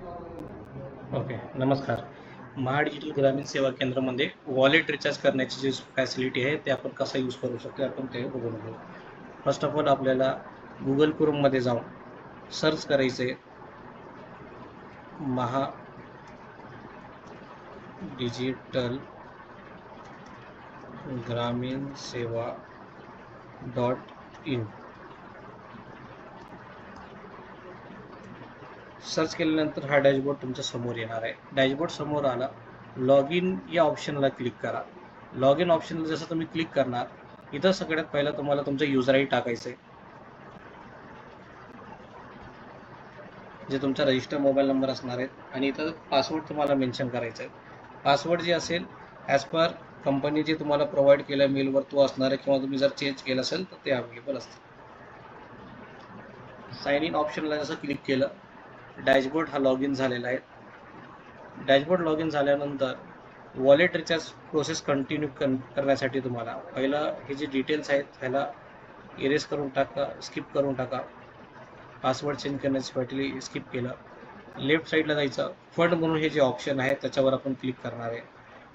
Okay नमस्कार. महा digital ग्रामीण सेवा केंद्रामध्ये वॉलेट रिचार्ज करण्याची जी फॅसिलिटी आहे ते आपण कसं यूज करू शकतो आपण ते बघून घेऊ. फर्स्ट ऑफ ऑल आपल्याला गुगल क्रोममध्ये जाऊन सर्च करायचे महा डिजिटल ग्रामीण सेवा डॉट इन सर्च केल्यानंतर हा डॅशबोर्ड तुमच्यासमोर येणार आहे. डॅशबोर्ड समोर आला लॉग इन या ऑप्शनला क्लिक करा. लॉग इन ऑप्शनला जसं तुम्ही क्लिक करणार इथं सगळ्यात पहिलं तुम्हाला तुमचं युजर आय टाकायचं आहे जे तुमचा रजिस्टर मोबाईल नंबर असणार आहे. आणि इथं पासवर्ड तुम्हाला मेन्शन करायचं आहे पासवर्ड जे असेल ॲज पर कंपनी जे तुम्हाला प्रोव्हाइड केलं मेलवर तो असणार आहे किंवा तुम्ही जर चेंज केलं असेल तर ते अवेलेबल असते साइन इन ऑप्शनला जसं क्लिक केलं डॅशबोर्ड हा लॉग इन झालेला आहे. डॅशबोर्ड लॉग इन झाल्यानंतर वॉलेट रिचार्ज प्रोसेस कंटिन्यू कन करण्यासाठी तुम्हाला पहिला हे जे डिटेल्स आहेत ह्याला इरेज करून टाका स्किप करून टाका. पासवर्ड चेंज करण्यासाठी स्किप केलं. लेफ्ट साईडला जायचं. फंड म्हणून हे जे ऑप्शन आहे त्याच्यावर आपण क्लिक करणार आहे.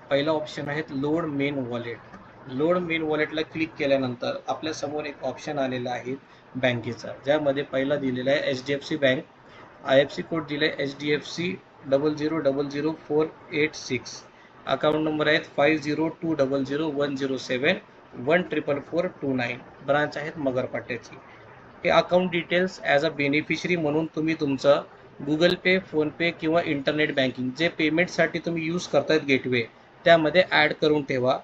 पहिलं ऑप्शन आहे load main wallet. Load main वॉलेटला click केल्यानंतर आपल्यासमोर एक ऑप्शन आलेला आहे बँकेचा ज्यामध्ये पहिला दिलेला आहे H D F C bank. I F C code दिले H D F C double zero double zero four eight six account number आहेत five zero two double zero one zero seven one triple four two nine branch आहेत मगरपाट्याची हे account details as a beneficiary म्हणून तुम्ही तुमचं Google पे PhonePe किंवा internet banking जे पेमेंटसाठी तुम्ही यूज करतायत गेटवे त्यामध्ये ॲड करून ठेवा.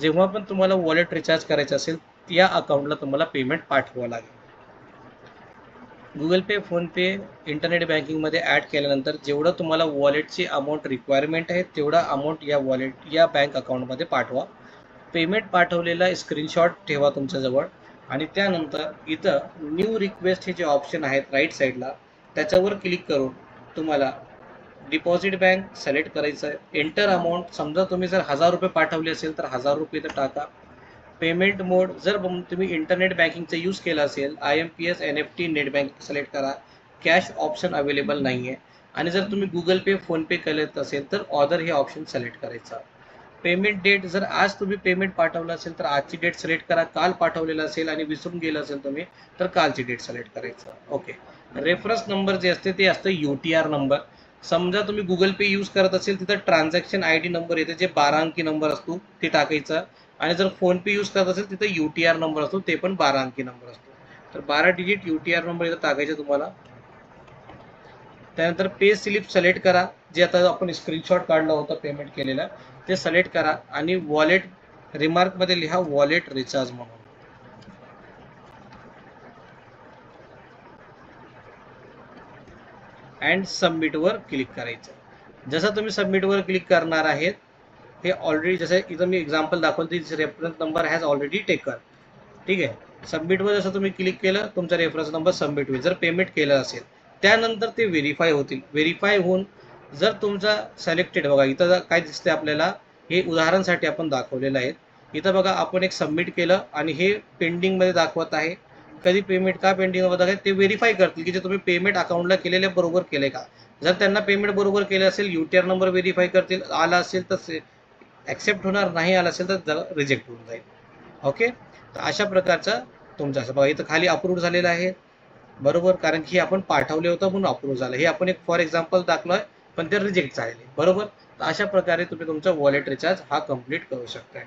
जेव्हा पण तुम्हाला वॉलेट रिचार्ज करायचं असेल त्या अकाउंटला तुम्हाला पेमेंट पाठवावं लागेल. गुगल पे फोनपे इंटरनेट बँकिंगमध्ये ॲड केल्यानंतर जेवढं तुम्हाला वॉलेटची अमाऊंट रिक्वायरमेंट आहे तेवढा अमाऊंट या वॉलेट या बँक अकाउंटमध्ये पाठवा. पेमेंट पाठवलेला स्क्रीनशॉट ठेवा तुमच्याजवळ. आणि त्यानंतर इथं न्यू रिक्वेस्ट हे जे ऑप्शन आहेत राईट साईडला त्याच्यावर क्लिक करून तुम्हाला डिपॉझिट बँक सिलेक्ट करायचं आहे एंटर अमाऊंट समजा तुम्ही जर हजार रुपये पाठवले असेल तर हजार रुपये तर टाका. पेमेंट मोड जर तुम्ही इंटरनेट बँकिंगचा यूज केला असेल I M P S N F T net banking select करा. कॅश ऑप्शन अवेलेबल नाही आहे आणि जर तुम्ही गुगल पे फोनपे केलं असेल तर ऑर्डर हे ऑप्शन सिलेक्ट करायचं. पेमेंट डेट जर आज तुम्ही पेमेंट पाठवलं असेल तर आजची डेट सिलेक्ट करा. काल पाठवलेलं असेल आणि विसरून गेलं असेल तुम्ही तर कालची डेट सिलेक्ट करायचं. ओके रेफरन्स नंबर जे असते ते असतं यू टी आर नंबर समजा तुम्ही गुगल पे यूज करत असेल तिथं ट्रान्झॅक्शन आय डी नंबर येते जे बारा अंकी नंबर असतो ते टाकायचा. आणि जर फोन पे यूज करत असेल तिथं यू टी आर नंबर असतो ते पण बारा अंकी नंबर असतो. तर बारा digit U T R number इथं टाकायचे तुम्हाला. त्यानंतर पे स्लिप सिलेक्ट करा. जे आता आपण स्क्रीनशॉट काढला होता पेमेंट केलेला ते सिलेक्ट करा. आणि वॉलेट रिमार्कमध्ये लिहा वॉलेट रिचार्ज म्हणून. अँड सबमिटवर क्लिक करायचं. जसं तुम्ही सबमिटवर क्लिक करणार आहेत हे ऑलरेडी जसं इथं मी एक्झाम्पल दाखवलं this reference number has already taken ठीक आहे? सबमिटवर जसं तुम्ही क्लिक केलं तुमचा रेफरन्स नंबर सबमिट होईल. जर पेमेंट केलं असेल त्यानंतर ते व्हेरीफाय होतील. व्हेरीफाय होऊन जर तुमचा सिलेक्टेड बघा इथं काय दिसते आपल्याला हे उदाहरणसाठी आपण दाखवलेलं आहे. इथं बघा आपण एक सबमिट केलं आणि हे पेंडिंगमध्ये दाखवत आहे. कधी पेमेंट का पेंडिंग बघा ते व्हेरीफाय करतील की जे तुम्ही पेमेंट अकाउंटला केलेले बरोबर केले का? जर त्यांना पेमेंट बरोबर केलं असेल U T R number verify करतील आला असेल तर ॲक्सेप्ट होणार नाही आला असेल तर जरा रिजेक्ट होऊन जाईल. ओके तर अशा प्रकारचा तुमचा असं बघा इथं खाली अप्रूव्ह झालेलं आहे. बरोबर? कारण की हे आपण पाठवले होतं म्हणून अप्रूव्ह झालं. हे आपण एक फॉर एक्झाम्पल दाखलोय पण ते रिजेक्ट झालेले बरोबर? तर अशा प्रकारे तुम्ही तुमचा वॉलेट रिचार्ज हा कंप्लीट करू शकताय.